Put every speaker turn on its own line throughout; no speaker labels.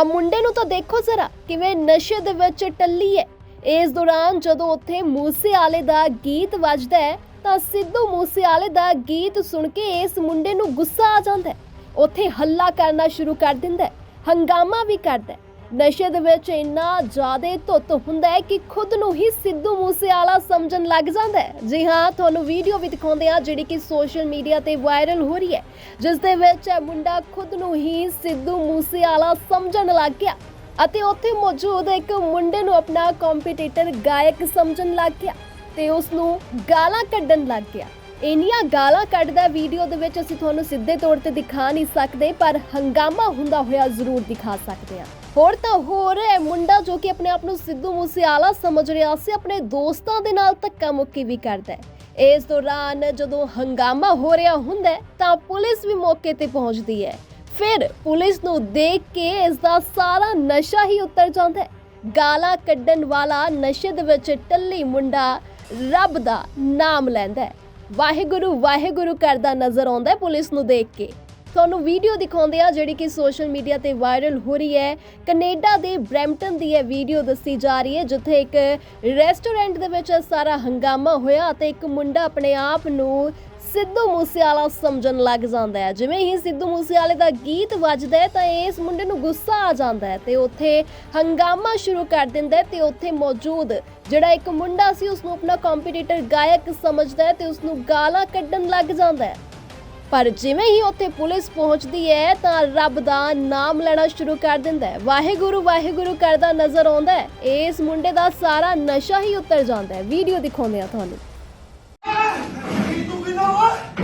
ਆ ਮੁੰਡੇ ਨੂੰ ਤਾਂ ਦੇਖੋ ਜ਼ਰਾ ਕਿਵੇਂ ਨਸ਼ੇ ਦੇ ਵਿੱਚ ਟੱਲੀ ਹੈ ਇਸ ਦੌਰਾਨ ਜਦੋਂ ਉੱਥੇ ਮੂਸੇਵਾਲੇ ਦਾ ਗੀਤ ਵੱਜਦਾ ਹੈ ਤਾਂ ਸਿੱਧੂ ਮੂਸੇਵਾਲੇ ਦਾ ਗੀਤ ਸੁਣ ਕੇ ਇਸ ਮੁੰਡੇ ਨੂੰ ਗੁੱਸਾ ਆ ਜਾਂਦਾ ਹੈ ਉੱਥੇ ਹੱਲਾ ਕਰਨਾ ਸ਼ੁਰੂ ਕਰ ਦਿੰਦਾ ਹੈ ਹੰਗਾਮਾ ਵੀ ਕਰਦਾ ਹੈ ਨਸ਼ੇ ਦੇ ਵਿੱਚ ਇੰਨਾ ਜ਼ਿਆਦਾ ਧੁੱਤ ਹੁੰਦਾ ਹੈ ਕਿ ਖੁਦ ਨੂੰ ਹੀ ਸਿੱਧੂ ਮੂਸੇਵਾਲਾ ਸਮਝਣ ਲੱਗ ਜਾਂਦਾ ਹੈ। ਜੀ ਹਾਂ, ਤੁਹਾਨੂੰ ਵੀਡੀਓ ਵੀ ਦਿਖਾਉਂਦੇ ਆ ਜਿਹੜੀ ਕਿ ਸੋਸ਼ਲ ਮੀਡੀਆ ਤੇ ਵਾਇਰਲ ਹੋ ਰਹੀ ਹੈ। ਜਿਸ ਦੇ ਵਿੱਚ ਇਹ ਮੁੰਡਾ ਖੁਦ ਨੂੰ ਹੀ ਸਿੱਧੂ ਮੂਸੇਵਾਲਾ ਸਮਝਣ ਲੱਗ ਗਿਆ ਅਤੇ ਉੱਥੇ ਮੌਜੂਦ ਇੱਕ ਮੁੰਡੇ ਨੂੰ ਆਪਣਾ ਕੰਪੀਟੀਟਰ ਗਾਇਕ ਸਮਝਣ ਲੱਗ ਗਿਆ ਤੇ ਉਸ ਨੂੰ ਗਾਲਾਂ ਕੱਢਣ ਲੱਗ ਗਿਆ। ਇੰਨੀਆਂ ਗਾਲਾਂ ਕੱਢਦਾ ਵੀਡੀਓ ਦੇ ਵਿੱਚ ਅਸੀਂ ਤੁਹਾਨੂੰ ਸਿੱਧੇ ਤੌਰ ਤੇ ਦਿਖਾ ਨਹੀਂ ਸਕਦੇ, ਪਰ ਹੰਗਾਮਾ ਹੁੰਦਾ ਹੋਇਆ ਜ਼ਰੂਰ ਦਿਖਾ ਸਕਦੇ ਹਾਂ। ਹੋਰ ਤਾਂ ਹੋਰ ਇਹ ਮੁੰਡਾ ਜੋ ਕਿ ਆਪਣੇ ਆਪ ਨੂੰ ਸਿੱਧੂ ਮੂਸੇਵਾਲਾ ਸਮਝ ਰਿਹਾ ਸੀ, ਆਪਣੇ ਦੋਸਤਾਂ ਦੇ ਨਾਲ ਧੱਕਾ ਮੁੱਕੀ ਵੀ ਕਰਦਾ ਹੈ। ਇਸ ਦੌਰਾਨ ਜਦੋਂ ਹੰਗਾਮਾ ਹੋ ਰਿਹਾ ਹੁੰਦਾ ਤਾਂ ਪੁਲਿਸ ਵੀ ਮੌਕੇ ਤੇ ਪਹੁੰਚਦੀ ਹੈ। ਫਿਰ ਪੁਲਿਸ ਨੂੰ ਦੇਖ ਕੇ ਇਸ ਦਾ ਸਾਰਾ ਨਸ਼ਾ ਹੀ ਉਤਰ ਜਾਂਦਾ ਹੈ। ਗਾਲਾਂ ਕੱਢਣ ਵਾਲਾ ਨਸ਼ੇ ਦੇ ਵਿੱਚ ਟੱਲੀ ਮੁੰਡਾ ਰੱਬ ਦਾ ਨਾਮ ਲੈਂਦਾ ਹੈ। ਵਾਹਿਗੁਰੂ ਵਾਹਿਗੁਰੂ ਕਰਦਾ ਨਜ਼ਰ ਆਉਂਦਾ ਹੈ ਪੁਲਿਸ ਨੂੰ ਦੇਖ ਕੇ। ਤੁਹਾਨੂੰ ਵੀਡੀਓ ਦਿਖਾਉਂਦੇ ਆ ਜਿਹੜੀ ਕਿ ਸੋਸ਼ਲ ਮੀਡੀਆ ਤੇ ਵਾਇਰਲ ਹੋ ਰਹੀ ਹੈ। ਕੈਨੇਡਾ ਦੇ ਬ੍ਰੈਂਪਟਨ ਦੀ ਇਹ ਵੀਡੀਓ ਦੱਸੀ ਜਾ ਰਹੀ ਹੈ, ਜਿੱਥੇ ਇੱਕ ਰੈਸਟੋਰੈਂਟ ਦੇ ਵਿੱਚ ਸਾਰਾ ਹੰਗਾਮਾ ਹੋਇਆ ਅਤੇ ਇੱਕ ਮੁੰਡਾ ਆਪਣੇ ਆਪ ਨੂੰ ਸਿੱਧੂ ਮੂਸੇਵਾਲਾ ਸਮਝਣ ਲੱਗ ਜਾਂਦਾ ਹੈ। ਜਿਵੇਂ ਹੀ ਸਿੱਧੂ ਮੂਸੇਵਾਲੇ ਦਾ ਗੀਤ ਵੱਜਦਾ ਹੈ, ਤਾਂ ਇਸ ਮੁੰਡੇ ਨੂੰ ਗੁੱਸਾ ਆ ਜਾਂਦਾ ਹੈ ਤੇ ਉੱਥੇ ਹੰਗਾਮਾ ਸ਼ੁਰੂ ਕਰ ਦਿੰਦਾ ਹੈ ਤੇ ਉੱਥੇ ਮੌਜੂਦ ਜਿਹੜਾ ਇੱਕ ਮੁੰਡਾ ਸੀ ਉਸ ਨੂੰ ਆਪਣਾ ਕੰਪੀਟੀਟਰ ਗਾਇਕ ਸਮਝਦਾ ਹੈ ਤੇ ਉਸ ਨੂੰ ਗਾਲਾਂ ਕੱਢਣ ਲੱਗ ਜਾਂਦਾ ਹੈ। ਪਰ ਜਿਵੇਂ ਹੀ ਉੱਥੇ ਪੁਲਿਸ ਪਹੁੰਚਦੀ ਹੈ, ਤਾਂ ਰੱਬ ਦਾ ਨਾਮ ਲੈਣਾ ਸ਼ੁਰੂ ਕਰ ਦਿੰਦਾ ਹੈ। ਵਾਹਿਗੁਰੂ ਵਾਹਿਗੁਰੂ ਕਰਦਾ ਨਜ਼ਰ ਆਉਂਦਾ ਹੈ। ਇਸ ਮੁੰਡੇ ਦਾ ਸਾਰਾ ਨਸ਼ਾ ਹੀ ਉਤਰ ਜਾਂਦਾ ਹੈ। ਵੀਡੀਓ ਦਿਖਾਉਂਦੇ ਆ ਤੁਹਾਨੂੰ।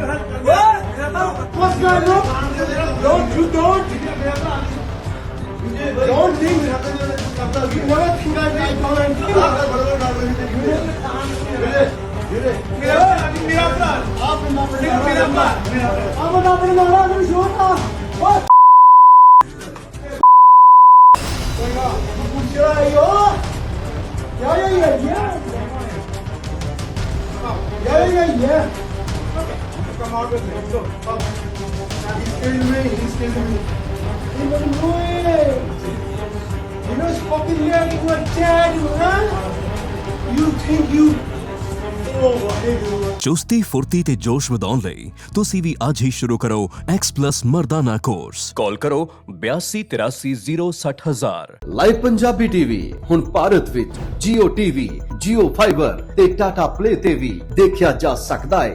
What?
What's going on? Don't you don't. Don't think. You never think I will come and think. Yürü. Yürü. Mirablar. Mirablar. Ama da benim ağrım şu anda. What? Yeah, yeah, yeah, yeah. Yeah, yeah, yeah. Come out with me. Go. Up. He's killing me. He's killing me. He will do it. You know, spoken here to a dad, huh? You think you. Oh, waheguru.
ਚੁਸਤੀ ਫੁਰਤੀ ਤੇ ਜੋਸ਼ ਵਧਾਉਣ ਲਈ ਤੁਸੀਂ ਵੀ ਅੱਜ ਹੀ ਸ਼ੁਰੂ ਕਰੋ X+ ਮਰਦਾਨਾ ਕੋਰਸ ਕਾਲ ਕਰੋ 8283060000
ਲਾਈਵ ਪੰਜਾਬੀ ਟੀਵੀ ਹੁਣ ਭਾਰਤ ਵਿੱਚ Jio TV, Jio Fiber ਤੇ Tata Play ਤੇ ਵੀ ਦੇਖਿਆ ਜਾ ਸਕਦਾ ਹੈ